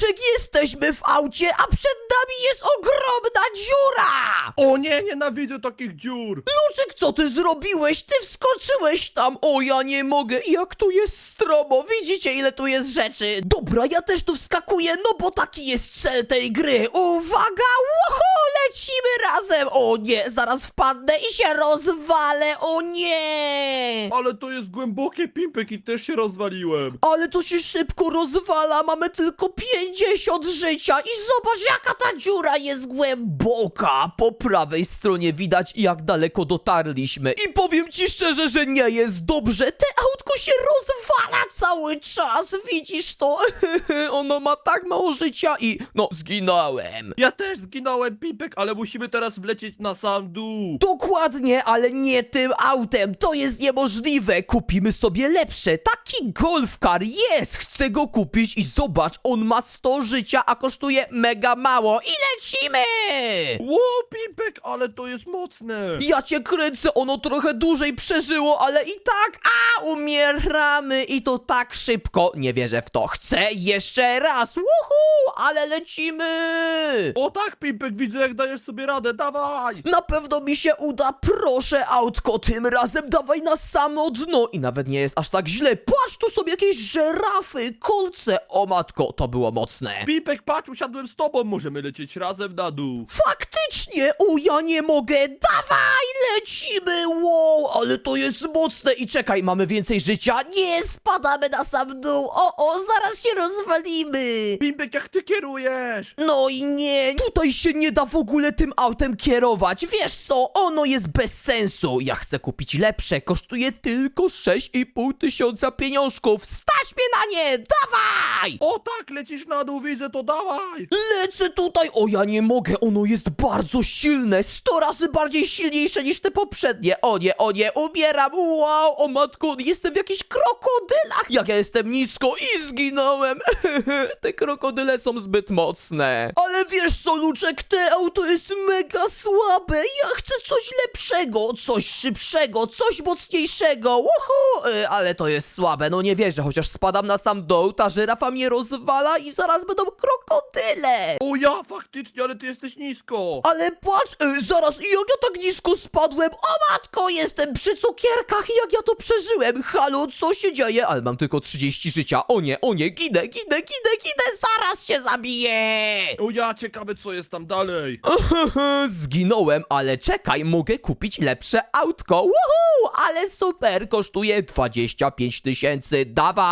Luczek, jesteśmy w aucie, a przed nami jest ogromna dziura! O nie, nienawidzę takich dziur! Luczek, co ty zrobiłeś? Ty wskoczyłeś tam! O, ja nie mogę, jak tu jest stromo! Widzicie, ile tu jest rzeczy? Dobra, ja też tu wskakuję, no bo taki jest cel tej gry! Uwaga! Łoho, lecimy razem! O nie, zaraz wpadnę i się rozwalę! O nie! Ale to jest głębokie, Pimpek, i też się rozwaliłem. Ale to się szybko rozwala, mamy tylko 50 życia i zobacz jaka ta dziura jest głęboka. Po prawej stronie widać jak daleko dotarliśmy i powiem ci szczerze, że nie jest dobrze. Te autko się rozwala cały czas, widzisz to? ono ma tak mało życia i no zginąłem. Ja też zginąłem, Pimpek, ale musimy teraz wlecieć na sam dół. Dokładnie, ale nie tym autem. To jest niemożliwe. Kupimy sobie lepsze. Taki golf car jest. Chcę go kupić i zobacz, on ma 100 życia, a kosztuje mega mało. I lecimy! Ło, Pimpek, ale to jest mocne. Ja cię kręcę, ono trochę dłużej przeżyło, ale i tak, a umieramy i to tak szybko. Nie wierzę w to. Chcę jeszcze raz. Woohoo, ale lecimy! O tak, Pimpek, widzę jak dajesz sobie radę, dawaj! Na pewno mi się uda, proszę autko, tym razem dawaj na samo dno i nawet nie jest aż tak źle. Patrz, tu są jakieś żerafy, kolce, o matko, to było mocne. Pimpek, patrz, usiadłem z tobą, możemy lecieć razem na dół. Faktycznie, o ja nie mogę, dawaj, lecimy, wow, ale to jest mocne i czekaj, mamy więcej życia, nie, spadamy na sam dół, o, o, zaraz się rozwalimy. Pimpek, jak ty kierujesz? No i nie, tutaj się nie da w ogóle tym autem kierować. Wiesz co, ono jest bez sensu. Ja chcę kupić lepsze, kosztuje tylko 6,5 tysiąca pieniążków. Stać mnie na nie, dawaj! O tak, lecisz na dół, widzę to, dawaj! Lecę tutaj, o ja nie mogę, ono jest bardzo silne, 100 razy bardziej silniejsze niż te poprzednie. O nie, o nie, umieram, wow, o matko, jestem w jakichś krokodylach. Jak ja jestem nisko i zginąłem. te krokodyle są zbyt mocne. Ale wiesz co, Luczek, te auto jest mega słabe, ja chcę coś lepszego, coś szybszego, coś mocniejszego, Uhu! Y, ale to jest słabe, no nie wierzę, chociaż spadam na sam dół, ta żyrafa mnie rozwala i zaraz będą krokodyle. O ja, faktycznie, ale ty jesteś nisko! Ale patrz, y, zaraz, jak ja tak nisko spadłem? O matko, jestem przy cukierkach, jak ja to przeżyłem? Halo, co się dzieje? Ale mam tylko 30 życia. O nie, o nie, ginę, ginę, ginę, ginę, zaraz się zabiję! O ja, ciekawe co jest tam dalej. Zginąłem, ale czekaj, mogę kupić lepsze autko. Woohoo, ale super, kosztuje 25 tysięcy,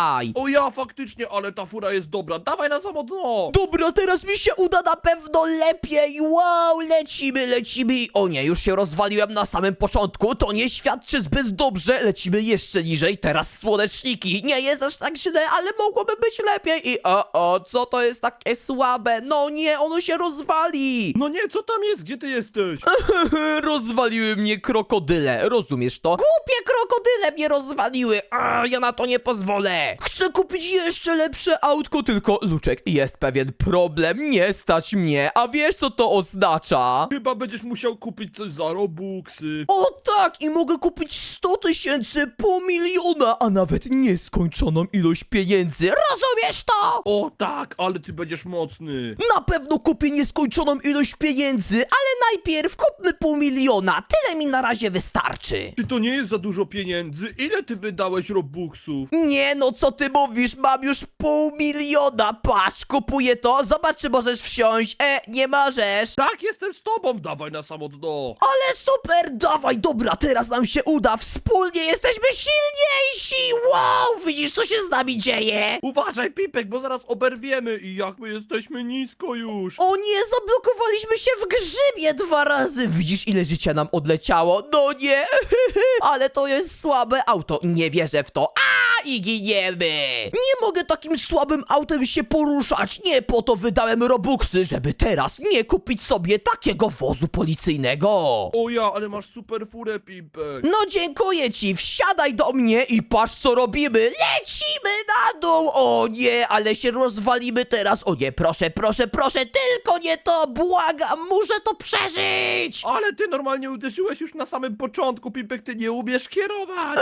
dawaj! O ja, faktycznie, ale ta fura jest dobra, dawaj na samo dno! Dobra, teraz mi się uda na pewno lepiej. Wow, lecimy, lecimy. O nie, już się rozwaliłem na samym początku. To nie świadczy zbyt dobrze. Lecimy jeszcze niżej. Teraz słoneczniki. Nie jest aż tak źle, ale mogłoby być lepiej. I o, o, co to jest takie słabe? No nie, ono się rozwali. No nie, co tam jest? Gdzie ty jesteś? Rozwaliły mnie krokodyle, rozumiesz to? Głupie krokodyle mnie rozwaliły, a ja na to nie pozwolę. Chcę kupić jeszcze lepsze autko, tylko Luczek, jest pewien problem, nie stać mnie, a wiesz co to oznacza? Chyba będziesz musiał kupić coś za robuxy. O tak, i mogę kupić 100 tysięcy, pół miliona, a nawet nieskończoną ilość pieniędzy, rozumiesz to? O tak, ale ty będziesz mocny. Na pewno kupię nieskończoną ilość pieniędzy, ale najpierw kupmy pół miliona, tyle mi na razie wystarczy. Czy to nie jest za dużo pieniędzy? Ile ty wydałeś robuxów? Nie no, co ty mówisz? Mam już pół miliona. Patrz, kupuję to. Zobacz, czy możesz wsiąść. E, nie możesz. Tak, jestem z tobą, dawaj na samo dno. Ale super, dawaj, dobra, teraz nam się uda. Wspólnie jesteśmy silniejsi. Wow, widzisz, co się z nami dzieje? Uważaj, Pipek, bo zaraz oberwiemy i jak my jesteśmy nisko już. O nie, zablokowaliśmy się w grzybie dwa razy. Widzisz, ile życia nam odleciało? No nie, ale to jest słabe auto. Nie wierzę w to. A, i giniemy. Nie mogę takim słabym autem się poruszać. Nie po to wydałem robuxy, żeby teraz nie kupić sobie takiego wozu policyjnego. O ja, ale masz super furę, Pipek. No dziękuję ci, wsiadaj do mnie i patrz co robimy. Lecimy na dół. O nie, ale się rozwalimy teraz. O nie, proszę, proszę, proszę, tylko nie to, błagam, muszę to przeżyć. Ale ty normalnie uderzyłeś już na samym początku, Pipek, ty nie umiesz kierować.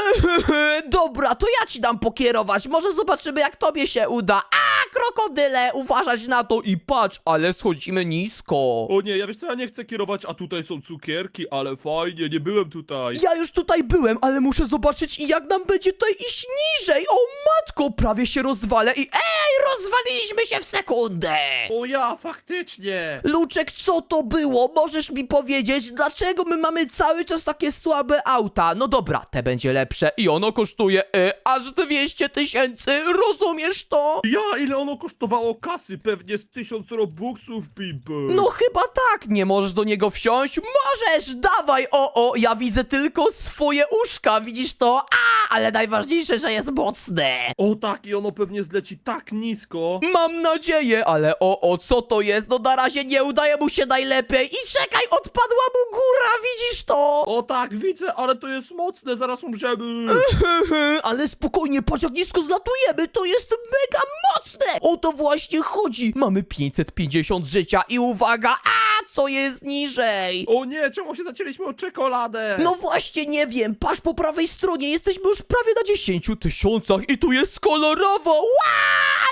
Dobra, to ja ci dam pokierować. chodź, może zobaczymy jak tobie się uda. A, krokodyle, uważać na to i patrz, ale schodzimy nisko. O nie, ja wiesz co, ja nie chcę kierować, a tutaj są cukierki, ale fajnie, nie byłem tutaj. Ja już tutaj byłem, ale muszę zobaczyć i jak nam będzie tutaj iść niżej. O matko, prawie się rozwalę i ej, rozwaliliśmy się w sekundę. O ja, faktycznie. Luczek, co to było? Możesz mi powiedzieć, dlaczego my mamy cały czas takie słabe auta? No dobra, te będzie lepsze i ono kosztuje e, aż 200 tysięcy, rozumiesz to? Ja, ile ono kosztowało kasy? Pewnie z tysiąc robuxów, Pimpek. No chyba tak, nie możesz do niego wsiąść? Możesz, dawaj, o, o, ja widzę tylko swoje uszka, widzisz to? A, ale najważniejsze, że jest mocne. O tak, i ono pewnie zleci tak nisko. Mam nadzieję, ale o, o, co to jest? No na razie nie udaje mu się najlepiej i czekaj, odpadła mu góra, widzisz to? O tak, widzę, ale to jest mocne, zaraz umrzemy. Ale spokojnie, patrz jak nisko zlatujemy, to jest mega mocne! O to właśnie chodzi! Mamy 550 życia i uwaga, a co jest niżej? O nie, czemu się zacięliśmy o czekoladę? No właśnie nie wiem, patrz po prawej stronie, jesteśmy już prawie na 10 tysiącach i tu jest kolorowo! Ła,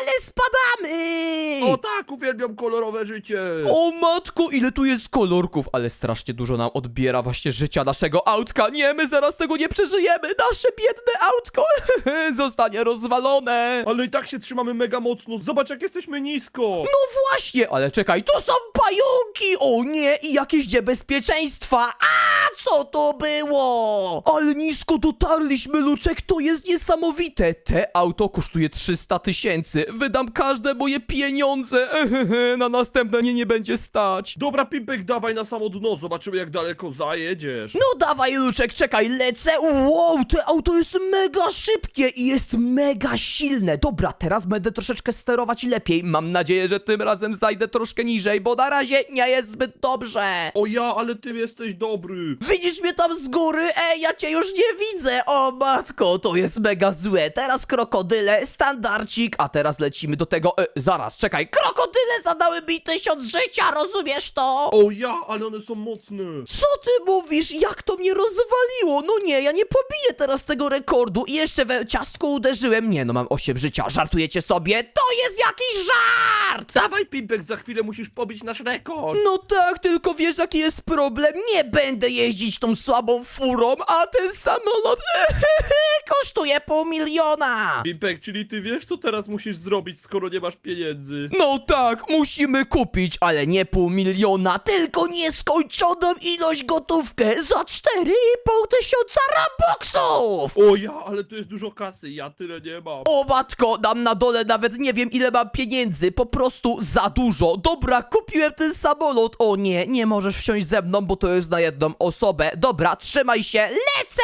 ale spadamy! O tak, uwielbiam kolorowe życie. O matko, ile tu jest kolorków, ale strasznie dużo nam odbiera właśnie życia naszego autka. Nie, my zaraz tego nie przeżyjemy. Nasze biedne autko zostanie rozwalone. Ale i tak się trzymamy mega mocno. Zobacz, jak jesteśmy nisko. No właśnie, ale czekaj, tu są pająki! O nie, i jakieś niebezpieczeństwa! A co to było? Ale nisko dotarliśmy, Luczek, to jest niesamowite. Te auto kosztuje 300 tysięcy. Wydam każde moje pieniądze. Na następne nie, nie będzie stać. Dobra, Pimpek, dawaj na samo dno, zobaczymy jak daleko zajedziesz. No dawaj, Luczek, czekaj, lecę. Wow, to auto jest mega szybkie i jest mega silne. Dobra, teraz będę troszeczkę sterować lepiej. Mam nadzieję, że tym razem zajdę troszkę niżej, bo na razie nie jest zbyt dobrze. O ja, ale ty jesteś dobry. Widzisz mnie tam z góry? Ej, ja cię już nie widzę! O matko, to jest mega złe. Teraz krokodyle, standardcik, a teraz lecimy do tego... E, zaraz, czekaj, krokodyle zadały mi tysiąc życia, rozumiesz to? O ja, ale one są mocne. Co ty mówisz? Jak to mnie rozwaliło? No nie, ja nie pobiję teraz tego rekordu i jeszcze we ciastko uderzyłem. Nie, no mam 8 życia. Żartujecie sobie? To jest jakiś żart! Dawaj, Pimpek, za chwilę musisz pobić nasz rekord. No tak, tylko wiesz jaki jest problem? Nie będę jeździć tą słabą furą, a ten samolot kosztuje pół miliona! Pimpek, czyli ty wiesz, co teraz musisz zrobić, skoro nie masz pieniędzy? No tak, musimy kupić, ale nie pół miliona, tylko nieskończoną ilość gotówkę za 4,5 tysiąca robuxów! O ja, ale to jest dużo kasy, ja tyle nie mam. O matko, dam na dole nawet nie wiem ile mam pieniędzy, po prostu za dużo. Dobra, kupiłem ten samolot. O nie, nie możesz wsiąść ze mną, bo to jest na jedną osobę. Dobra, trzymaj się, lecę!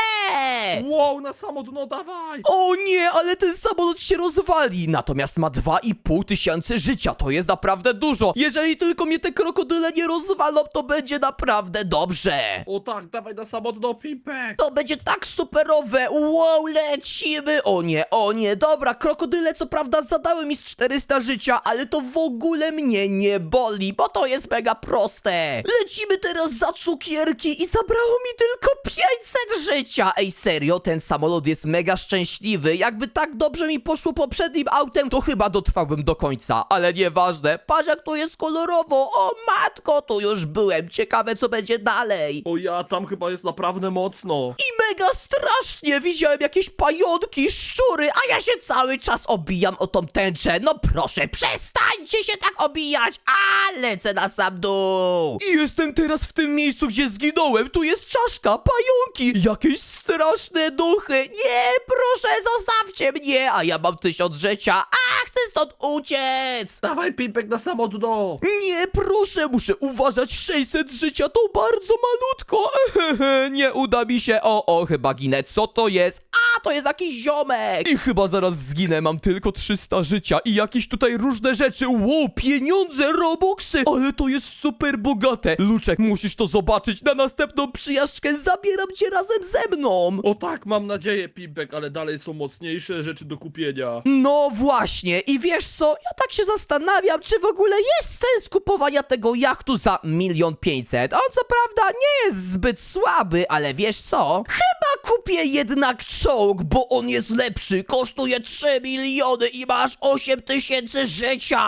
Wow, na samo dno, dawaj! O nie, ale ten samolot się rozwali. Natomiast ma 2,5 tysiące życia. To jest naprawdę dużo. Jeżeli tylko mnie te krokodyle nie rozwalą, to będzie naprawdę dobrze. O tak, dawaj na samo dno, Pimpek! To będzie tak superowe. Wow, lecimy. O nie, o nie. Dobra, krokodyle co prawda zadały mi z 400 życia, ale to w ogóle mnie nie boli, bo to jest mega proste. Lecimy teraz za cukierki i zabrało mi tylko 500 życia. Ej, serio, ten samolot jest mega szczęśliwy. Jakby tak dobrze mi poszło poprzednim autem, to chyba dotrwałbym do końca. Ale nieważne. Patrz jak to jest kolorowo. O matko, tu już byłem. Ciekawe co będzie dalej. O ja, tam chyba jest naprawdę mocno. I mega strasznie! Widziałem jakieś pająki, szczury, a ja się cały czas obijam o tą tęczę. No proszę, przestańcie się tak obijać, a lecę na sam dół. I jestem teraz w tym miejscu, gdzie zginąłem. Tu jest czaszka, pająki, jakieś straszne duchy. Nie, proszę, zostawcie mnie, a ja mam tysiąc życia, chcę stąd uciec. Dawaj, Pimpek, na samo dno! Nie, proszę, muszę uważać. 600 życia to bardzo malutko. Nie uda mi się. O, o, chyba ginę. Co to jest? A, to jest jakiś ziomek. I chyba zaraz zginę. Mam tylko 300 życia i jakieś tutaj różne rzeczy. Wow, pieniądze, robuxy. Ale to jest super bogate. Luczek, musisz to zobaczyć. Na następną przyjażdżkę zabieram cię razem ze mną. O tak, mam nadzieję, Pimpek, ale dalej są mocniejsze rzeczy do kupienia. No właśnie, i wiesz co? Ja tak się zastanawiam, czy w ogóle jest sens kupowania tego jachtu za milion pięćset. On co prawda nie jest zbyt słaby, ale wiesz co? Chyba kupię jednak czołg, bo on jest lepszy. Kosztuje 3 miliony i masz 8 tysięcy życia.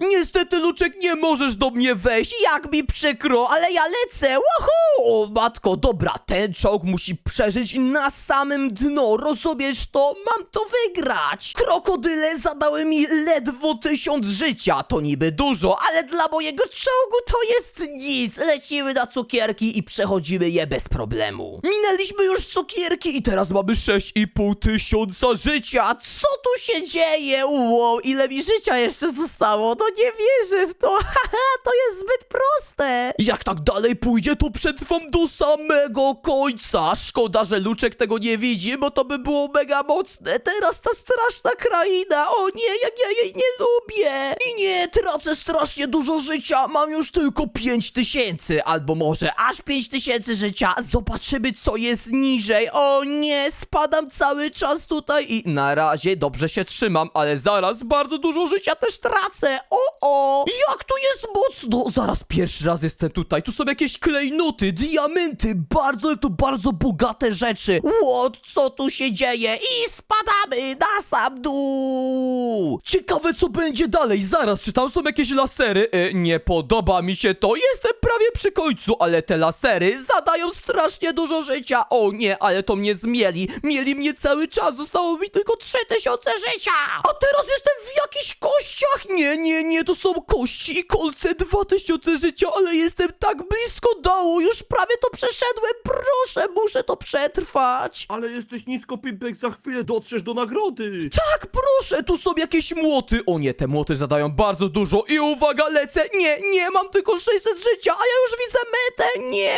Niestety, Luczek, nie możesz do mnie wejść. Jak mi przykro, ale ja lecę. Woohoo! O, matko, dobra, ten czołg musi przeżyć na samym dno. Rozumiesz to? Mam to wygrać. Krokodyle zadały mi ledwo tysiąc życia. To niby dużo, ale dla mojego czołgu to jest nic. Lecimy na cukierki i przechodzimy je bez problemu. Minęliśmy już cukierki i teraz mamy 6,5 tysiąca życia. Co tu się dzieje? Wow, ile mi życia jeszcze zostało? No nie wierzę w to. Haha, to jest zbyt proste. Jak tak dalej pójdzie, to przetrwam do samego końca. Szkoda, że Luczek tego nie widzi, bo to by było mega mocne. Teraz ta straszna kraina. O nie, jak ja jej nie lubię. I nie, tracę strasznie dużo życia. Mam już tylko 5 tysięcy, albo może aż 5 tysięcy życia. Zobaczymy, co jest niżej. O nie, spadam cały czas tutaj i na razie dobrze się trzymam, ale zaraz bardzo dużo życia też tracę. O, o! Jak tu jest mocno! Zaraz pierwszy raz jestem tutaj. Tu są jakieś klejnoty, diamenty, bardzo, to bardzo bogate rzeczy. What? Co tu się dzieje? I spadamy na sam dół! Ciekawe, co będzie dalej. Zaraz, czy tam są jakieś lasery? E, nie podoba mi się to. Jestem prawie przy końcu, ale te lasery zadają strasznie dużo życia. O nie, ale to mnie zmieli. Mieli mnie cały czas. Zostało mi tylko 3000 życia. A teraz jestem w jakichś kościach. Nie, nie, nie, to są kości i kolce. 2000 życia, ale jestem tak blisko dołu. Już prawie to przeszedłem. Proszę, muszę to przetrwać. Ale jesteś nisko, Pimpek, za chwilę dotrzesz do nagrody. Tak, proszę, tu są jakieś młoty. O nie, te młoty zadają bardzo dużo. I uwaga, lecę. Nie, nie, mam tylko 600 życia, a ja już widzę metę. Nie,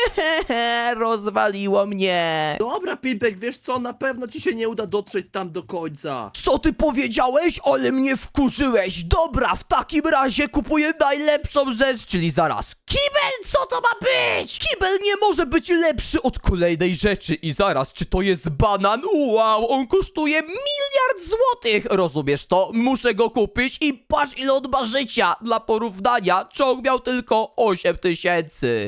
rozwaliło mnie. Dobra, Pimpek, wiesz co, na pewno ci się nie uda dotrzeć tam do końca. Co ty powiedziałeś? Ale mnie wkurzyłeś. Dobra, w takim razie kupuję najlepszą rzecz, czyli zaraz. Kibel, co to ma być? Kibel nie może być lepszy od kolejnej rzeczy. I zaraz, czy to jest banan? Wow, on kosztuje miliard złotych. Rozumiesz to? Muszę go kupić i patrz ile on ma życia. Dla porównania, czołg miał tylko 8 tysięcy.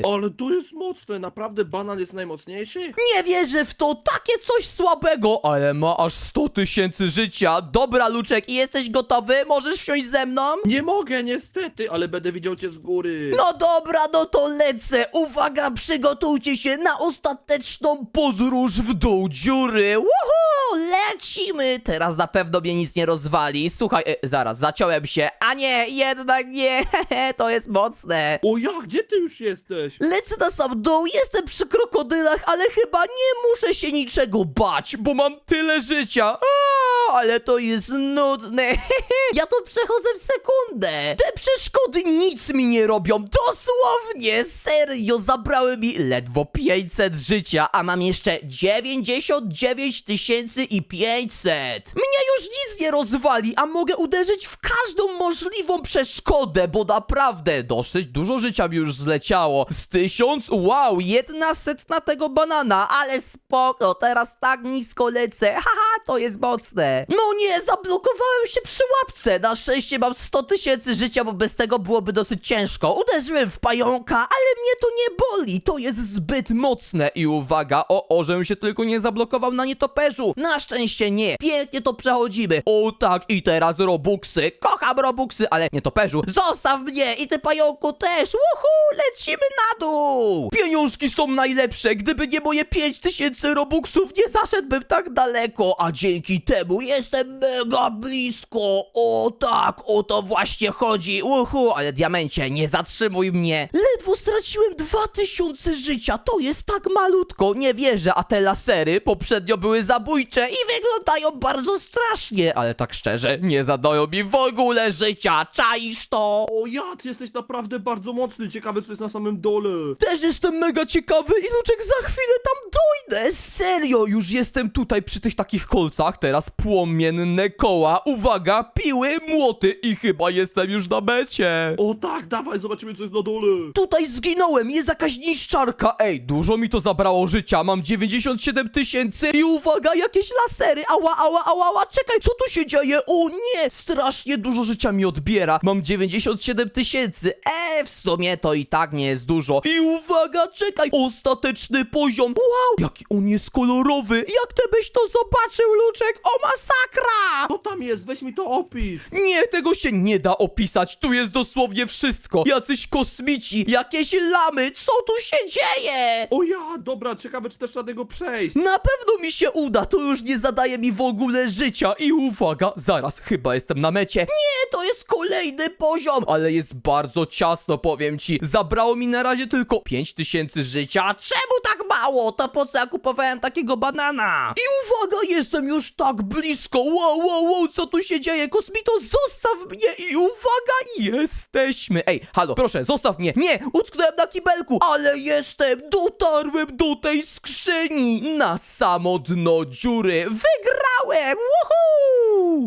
Ale tu jest mocne, naprawdę banan jest najmocniejszy? Nie wierzę w to, takie coś słabego, ale ma aż 100 tysięcy życia. Dobra, Luczek, i jesteś gotowy? Możesz wsiąść ze mną? Nie mogę, niestety, ale będę widział cię z góry. No dobra, no to lecę. Uwaga, przygotujcie się na ostateczną podróż w dół dziury. Woohoo, lecimy. Teraz na pewno mnie nic nie rozwali. Słuchaj, e, zaraz, zaciąłem się. A nie, jednak nie. to jest mocne. O ja, gdzie ty już jesteś? Lecę na sam dół, jestem przy krokodylach, ale chyba nie muszę się niczego bać, bo mam tyle życia. A, ale to jest nudne. ja to przechodzę w sekundę. Te przeszkody nic mi nie robią, dosłownie, serio, zabrały mi ledwo 500 życia, a mam jeszcze 99 tysięcy i 500. Mnie już nic nie rozwali, a mogę uderzyć w każdą możliwą przeszkodę, bo naprawdę dosyć dużo życia mi już zleciało. Z tysiąc, wow, jedna setna tego banana, ale spoko, teraz tak nisko lecę, haha, to jest mocne. No nie, zablokowałem się przy łapce, na szczęście mam 100 tysięcy życia, bo bez tego byłoby dosyć ciężko. Uderzyłem w pająka, ale mnie to nie boli, to jest zbyt mocne. I uwaga, o, o, żebym się tylko nie zablokował na nietoperzu. Na szczęście nie, pięknie to przechodzimy. O tak, i teraz robuxy, kocham robuxy, ale nietoperzu, zostaw mnie i ty pająku też, uhu, lecimy na dół. Pieniążki są najlepsze, gdyby nie moje 5000 robuxów, nie zaszedłbym tak daleko, a dzięki temu jestem mega blisko. O tak, o to właśnie chodzi, uhu, ale diamencie, nie zatrzymuj mnie. Ledwo straciłem 2000 życia, to jest tak malutko, nie wierzę, a te lasery poprzednio były zabójcze i wyglądają bardzo strasznie, ale tak szczerze, nie zadają mi w ogóle życia, czaisz to? O ja, ty jesteś naprawdę bardzo mocny, ciekawe co jest na samym dole. Też jestem mega ciekawy i Luczek za chwilę tam dojdę. Serio, już jestem tutaj przy tych takich kolcach. Teraz płot płomienne koła, uwaga, piły, młoty i chyba jestem już na mecie. O tak, dawaj, zobaczymy co jest na dole. Tutaj zginąłem, jest jakaś niszczarka. Ej, dużo mi to zabrało życia, mam 97 tysięcy i uwaga, jakieś lasery. Ała, ała, ała, ała, czekaj, co tu się dzieje? O nie, strasznie dużo życia mi odbiera. Mam 97 tysięcy. E, w sumie to i tak nie jest dużo. I uwaga, czekaj, ostateczny poziom. Wow, jaki on jest kolorowy. Jak ty byś to zobaczył, Luczek? O, masakra! Co tam jest? Weź mi to opisz. Nie, tego się nie da opisać. Tu jest dosłownie wszystko. Jacyś kosmici, jakieś lamy. Co tu się dzieje? O ja, dobra, ciekawe czy też trzeba tego przejść. Na pewno mi się uda. To już nie zadaje mi w ogóle życia. I uwaga, zaraz, chyba jestem na mecie. Nie, to jest kolejny poziom. Ale jest bardzo ciasno, powiem ci. Zabrało mi na razie tylko 5000 życia. Czemu tak mało? To po co ja kupowałem takiego banana? I uwaga, jestem już tak blisko. Wow, wow, wow, co tu się dzieje? Kosmito, zostaw mnie i uwaga, jesteśmy. Ej, halo, proszę, zostaw mnie. Nie, utknąłem na kibelku, ale jestem, dotarłem do tej skrzyni na samo dno dziury. Wygrałem, woohoo!